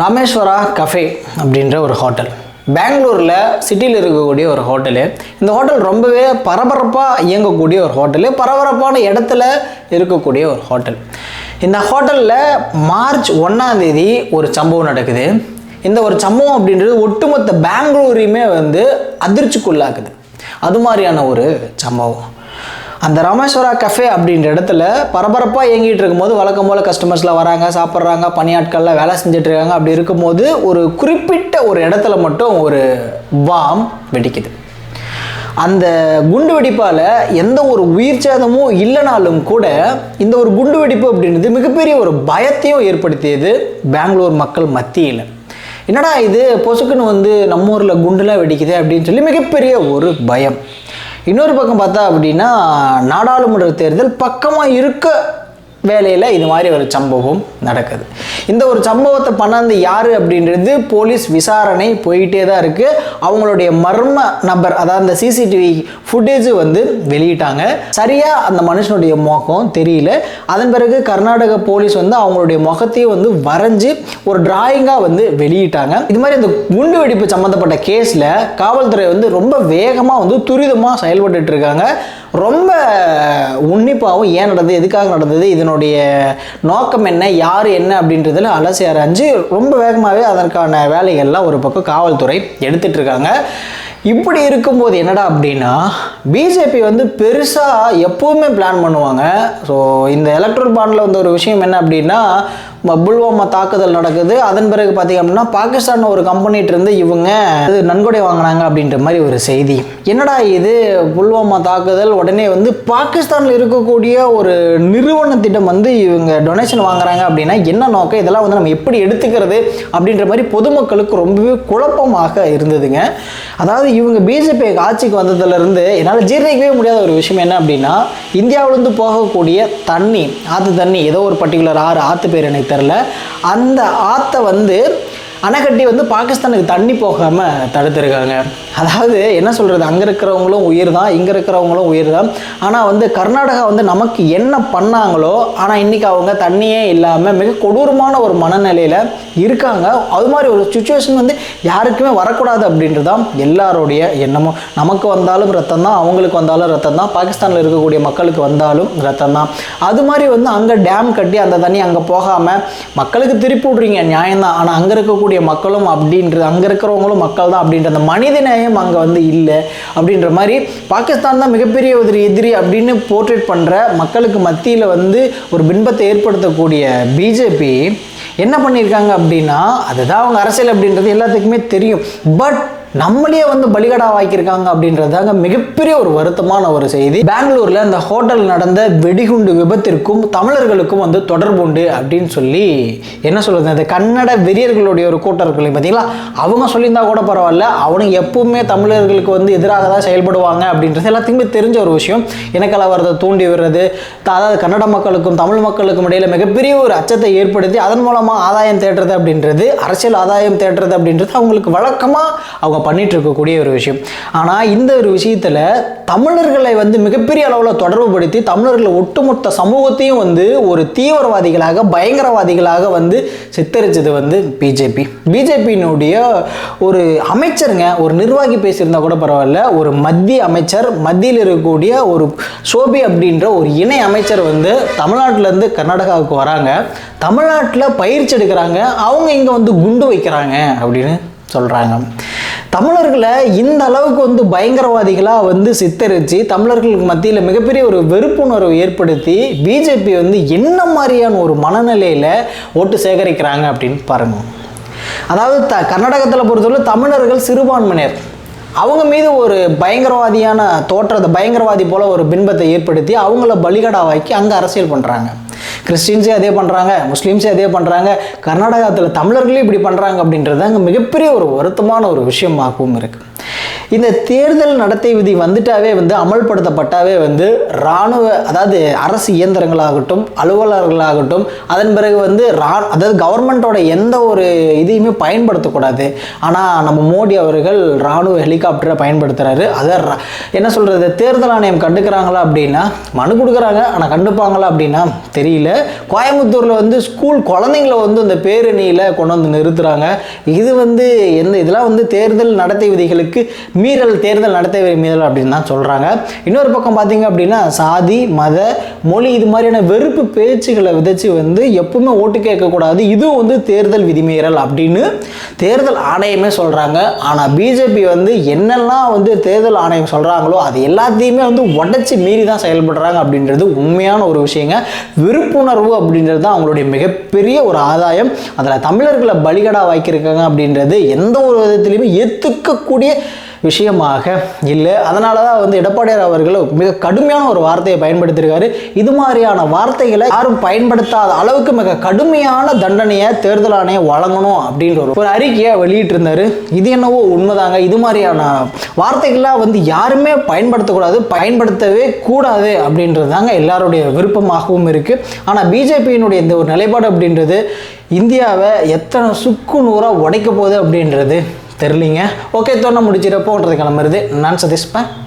Rameswara cafe அப்படின்ற ஒரு hotel பெங்களூரில் சிட்டியில் இருக்கக்கூடிய ஒரு ஹோட்டலு இந்த ஹோட்டல் ரொம்பவே பரபரப்பாக இயங்கக்கூடிய ஒரு ஹோட்டலு பரபரப்பான இடத்துல இருக்கக்கூடிய ஒரு ஹோட்டல் இந்த ஹோட்டலில் மார்ச் ஒன்றாந்தேதி ஒரு சம்பவம் நடக்குது. இந்த ஒரு சம்பவம் அப்படின்றது ஒட்டுமொத்த பெங்களூரையுமே வந்து அதிர்ச்சிக்குள்ளாக்குது. அது மாதிரியான ஒரு சம்பவம். அந்த ராமேஸ்வரா கஃபே அப்படின்ற இடத்துல பரபரப்பாக இயங்கிட்டு இருக்கும்போது வழக்கம் போல் கஸ்டமர்ஸ்லாம் வராங்க சாப்பிட்றாங்க பணியாட்கள்லாம் வேலை செஞ்சுட்டு இருக்காங்க. அப்படி இருக்கும்போது ஒரு குறிப்பிட்ட ஒரு இடத்துல மட்டும் ஒரு பாம் வெடிக்குது. அந்த குண்டு வெடிப்பால் எந்த ஒரு உயிர் சேதமும் இல்லைனாலும் கூட இந்த ஒரு குண்டு வெடிப்பு அப்படின்றது மிகப்பெரிய ஒரு பயத்தையும் ஏற்படுத்தியது பெங்களூர் மக்கள் மத்தியில். என்னடா இது பொசுக்குன்னு வந்து நம்ம ஊரில் குண்டுலாம் வெடிக்குது அப்படின்னு சொல்லி மிகப்பெரிய ஒரு பயம். இன்னொரு பக்கம் பார்த்தா அப்படின்னா நாடாளுமன்ற தேர்தல் பக்கமாக இருக்க வேலையில் இது மாதிரி ஒரு சம்பவம் நடக்குது. இந்த ஒரு சம்பவத்தை பண்ணது யார் அப்படின்றது போலீஸ் விசாரணை போயிட்டே தான் இருக்குது அவங்களுடைய மர்ம நபர் அதாவது அந்த சிசிடிவி ஃபுட்டேஜ் வந்து வெளியிட்டாங்க. சரியாக அந்த மனுஷனுடைய முகம் தெரியல. அதன் பிறகு கர்நாடக போலீஸ் வந்து அவங்களுடைய முகத்தையும் வந்து வரைஞ்சி ஒரு டிராயிங்காக வந்து வெளியிட்டாங்க. இது மாதிரி இந்த குண்டு வெடிப்பு சம்மந்தப்பட்ட கேஸில் காவல்துறை வந்து ரொம்ப வேகமாக வந்து துரிதமாக செயல்பட்டு இருக்காங்க. ரொம்ப உன்னிப்பாகவும் ஏன் நடந்தது எதுக்காக நடந்தது இதனுடைய நோக்கம் என்ன யார் என்ன அப்படின்றதுல அலசி அரைஞ்சு ரொம்ப வேகமாகவே அதற்கான வேலைகள்லாம் ஒரு பக்கம் காவல்துறை எடுத்துகிட்டு இருக்காங்க இப்படி இருக்கும்போது என்னடா அப்படின்னா பிஜேபி வந்து பெருசாக எப்போவுமே பிளான் பண்ணுவாங்க. ஸோ இந்த எலக்ட்ரல் பாண்டில் வந்த ஒரு விஷயம் என்ன அப்படின்னா புல்வாமா தாக்குதல் நடக்குது. அதன் பிறகு பார்த்தீங்க அப்படின்னா பாகிஸ்தான் ஒரு கம்பெனிட்டு இருந்து இவங்க இது நன்கொடை வாங்கினாங்க அப்படின்ற மாதிரி ஒரு செய்தி. என்னடா இது? புல்வாமா தாக்குதல் உடனே வந்து பாகிஸ்தானில் இருக்கக்கூடிய ஒரு நிறுவனத்திடம் வந்து இவங்க டொனேஷன் வாங்குறாங்க அப்படின்னா என்ன நோக்கம்? இதெல்லாம் வந்து நம்ம எப்படி எடுத்துக்கிறது அப்படின்ற மாதிரி பொதுமக்களுக்கு ரொம்பவே குழப்பமாக இருந்ததுங்க. அதாவது இவங்க பிஜேபி ஆட்சிக்கு வந்ததுலேருந்து என்னால் ஜீரணிக்கவே முடியாத ஒரு விஷயம் என்ன அப்படின்னா இந்தியாவிலேருந்து போகக்கூடிய தண்ணி ஆற்று தண்ணி ஏதோ ஒரு பர்டிகுலர் ஆறு ஆற்று பேர் எனக்கு தெரில அந்த ஆற்றை வந்து அணைக்கட்டி வந்து பாகிஸ்தானுக்கு தண்ணி போகாமல் தடுத்துருக்காங்க. அதாவது என்ன சொல்கிறது அங்கே இருக்கிறவங்களும் உயிர் தான் இங்கே இருக்கிறவங்களும் உயிர் தான் ஆனால் வந்து கர்நாடகா வந்து நமக்கு என்ன பண்ணாங்களோ ஆனால் இன்றைக்கி அவங்க தண்ணியே இல்லாமல் மிக கொடூரமான ஒரு மனநிலையில் இருக்காங்க. அது மாதிரி ஒரு சுச்சுவேஷன் வந்து யாருக்குமே வரக்கூடாது அப்படின்றது தான் எல்லாருடைய எண்ணமும். நமக்கு வந்தாலும் ரத்தம் தான் அவங்களுக்கு வந்தாலும் ரத்தம் தான் பாகிஸ்தானில் இருக்கக்கூடிய மக்களுக்கு வந்தாலும் ரத்தம் தான் அது மாதிரி வந்து அங்கே டேம் கட்டி அந்த தண்ணி அங்கே போகாமல் மக்களுக்கு திருப்பி விட்றீங்க நியாயம்தான். ஆனால் அங்கே இருக்கக்கூடிய மக்களும் அப்படின்றது அங்கே இருக்கிறவங்களும் மக்கள் தான் அப்படின்ற அந்த மனித நேயம் அங்கே வந்து இல்லை அப்படின்ற மாதிரி பாகிஸ்தான் தான் மிகப்பெரிய ஒரு எதிரி அப்படின்னு போர்ட்ரேட் பண்ணுற மக்களுக்கு மத்தியில் வந்து ஒரு பின்பத்தை ஏற்படுத்தக்கூடிய பிஜேபி என்ன பண்ணியிருக்காங்க அப்படின்னா அதுதான் அவங்க அரசியல் அப்படின்றது எல்லாத்துக்குமே தெரியும். பட் நம்மளே வந்து பலிகடா வாக்கியிருக்காங்க அப்படின்றதாங்க மிகப்பெரிய ஒரு வருத்தமான ஒரு செய்தி. பெங்களூர்ல அந்த ஹோட்டல் நடந்த வெடிகுண்டு விபத்திற்கும் தமிழர்களுக்கும் வந்து தொடர்பு உண்டு அப்படின்னு சொல்லி என்ன சொல்றது அந்த கன்னட வெறியர்களுடைய ஒரு கூட்டம் இருக்கு பார்த்தீங்களா அவங்க சொல்லியிருந்தா கூட பரவாயில்ல அவனுங்க எப்பவுமே தமிழர்களுக்கு வந்து எதிராக தான் செயல்படுவாங்க அப்படின்றது எல்லாத்துக்குமே தெரிஞ்ச ஒரு விஷயம். இனக்கலவரத்தை தூண்டி விடுறது அதாவது கன்னட மக்களுக்கும் தமிழ் மக்களுக்கும் இடையில மிகப்பெரிய ஒரு அச்சத்தை ஏற்படுத்தி அதன் மூலமாக ஆதாயம் தேடுறது அப்படின்றது அரசியல் ஆதாயம் தேடுறது அப்படின்றது அவங்களுக்கு வழக்கமாக அவங்க பண்ணிட்டு இருக்கக்கூடிய ஒரு விஷயம். ஆனால் இந்த ஒரு விஷயத்தில் தமிழர்களை வந்து மிகப்பெரிய அளவில் தொடர்புபடுத்தி தமிழர்களை ஒட்டுமொத்த சமூகத்தையும் வந்து ஒரு தீவிரவாதிகளாக பயங்கரவாதிகளாக வந்து சித்தரிச்சது வந்து பிஜேபி. பிஜேபியினுடைய ஒரு அமைச்சருங்க ஒரு நிர்வாகி பேசியிருந்தா கூட பரவாயில்ல ஒரு மத்திய அமைச்சர் மத்தியில் இருக்கக்கூடிய ஒரு சோபி அப்படின்ற ஒரு இணை அமைச்சர் வந்து தமிழ்நாட்டிலேருந்து கர்நாடகாவுக்கு வராங்க. தமிழ்நாட்டில் பயிற்சி எடுக்கிறாங்க அவங்க இங்கே வந்து குண்டு வைக்கிறாங்க அப்படின்னு சொல்கிறாங்க தமிழர்களை இந்த அளவுக்கு வந்து பயங்கரவாதிகளாக வந்து சித்தரித்து தமிழர்களுக்கு மத்தியில் மிகப்பெரிய ஒரு வெறுப்புணர்வு ஏற்படுத்தி பிஜேபி வந்து என்ன மாதிரியான ஒரு மனநிலையில் ஓட்டு சேகரிக்கிறாங்க அப்படின்னு பாருங்கள் அதாவது த கர்நாடகத்தில் பொறுத்தவரை தமிழர்கள் சிறுபான்மையினர். அவங்க மீது ஒரு பயங்கரவாதியான தோற்றத்தை பயங்கரவாதி போல ஒரு பின்பத்தை ஏற்படுத்தி அவங்கள பலிகடாவாக்கி அங்கே அரசியல் பண்ணுறாங்க கிறிஸ்டின்ஸே அதே பண்ணுறாங்க முஸ்லீம்ஸே அதே பண்ணுறாங்க கர்நாடகத்தில் தமிழர்களே இப்படி பண்ணுறாங்க அப்படின்றது அங்கே மிகப்பெரிய ஒரு வருத்தமான ஒரு விஷயமாகவும் இருக்குது இந்த தேர்தல் நடத்தை விதி வந்துட்டாவே வந்து அமல்படுத்தப்பட்டாவே வந்து இராணுவ அதாவது அரசு இயந்திரங்களாகட்டும் அலுவலர்களாகட்டும் அதன் பிறகு வந்து ரா அதாவது கவர்மெண்ட்டோட எந்த ஒரு இதையுமே பயன்படுத்தக்கூடாது. ஆனால் நம்ம மோடி அவர்கள் இராணுவ ஹெலிகாப்டரை பயன்படுத்துகிறாரு அதை என்ன சொல்கிறது தேர்தல் ஆணையம் கண்டுக்கிறாங்களா அப்படின்னா மனு கொடுக்குறாங்க. ஆனால் கண்டுப்பாங்களா அப்படின்னா தெரியல. கோயம்புத்தூரில் வந்து ஸ்கூல் குழந்தைங்கள வந்து இந்த பேரணியில் கொண்டு வந்து நிறுத்துகிறாங்க இது வந்து எந்த இதெல்லாம் வந்து தேர்தல் நடத்தை விதிகளுக்கு மீறல் தேர்தல் நடத்தை மீறல் அப்படின்னு தான் சொல்கிறாங்க இன்னொரு பக்கம் பார்த்தீங்க அப்படின்னா சாதி மத மொழி இது மாதிரியான வெறுப்பு பேச்சுகளை விதைச்சு வந்து எப்பவுமே ஓட்டு கேட்கக்கூடாது. இதுவும் வந்து தேர்தல் விதிமீறல் அப்படின்னு தேர்தல் ஆணையமே சொல்கிறாங்க ஆனால் பிஜேபி வந்து என்னெல்லாம் வந்து தேர்தல் ஆணையம் சொல்கிறாங்களோ அது எல்லாத்தையுமே வந்து உடச்சி மீறி தான் செயல்படுறாங்க அப்படின்றது உண்மையான ஒரு விஷயங்க. விருப்புணர்வு அப்படின்றது தான் அவங்களுடைய மிகப்பெரிய ஒரு ஆதாயம். அதில் தமிழர்களை பலிகடா வாய்க்கிருக்காங்க அப்படின்றது எந்த ஒரு விதத்திலையுமே ஏற்றுக்கக்கூடிய விஷயமாக இல்லை. அதனால தான் வந்து எடப்பாடியார் அவர்கள் மிக கடுமையான ஒரு வார்த்தையை பயன்படுத்தியிருக்காரு. இது மாதிரியான வார்த்தைகளை யாரும் பயன்படுத்தாத அளவுக்கு மிக கடுமையான தண்டனையை தேர்தல் ஆணையம் வழங்கணும் அப்படின்ற ஒரு ஒரு அறிக்கையை வெளியிட்டிருந்தாரு. இது என்னவோ உண்மைதாங்க. இது மாதிரியான வார்த்தைகள்லாம் வந்து யாருமே பயன்படுத்தக்கூடாது பயன்படுத்தவே கூடாது அப்படின்றது தாங்க எல்லாருடைய விருப்பமாகவும் இருக்குது ஆனால் பிஜேபியினுடைய இந்த ஒரு நிலைப்பாடு அப்படின்றது இந்தியாவை எத்தனை சுக்கு நூறாக உடைக்க போகுது அப்படின்றது தெரிலிங்க. ஓகே தோணை முடிச்சிடப்போன்றது கிளம்புறது நான் சதீஷ்பேன்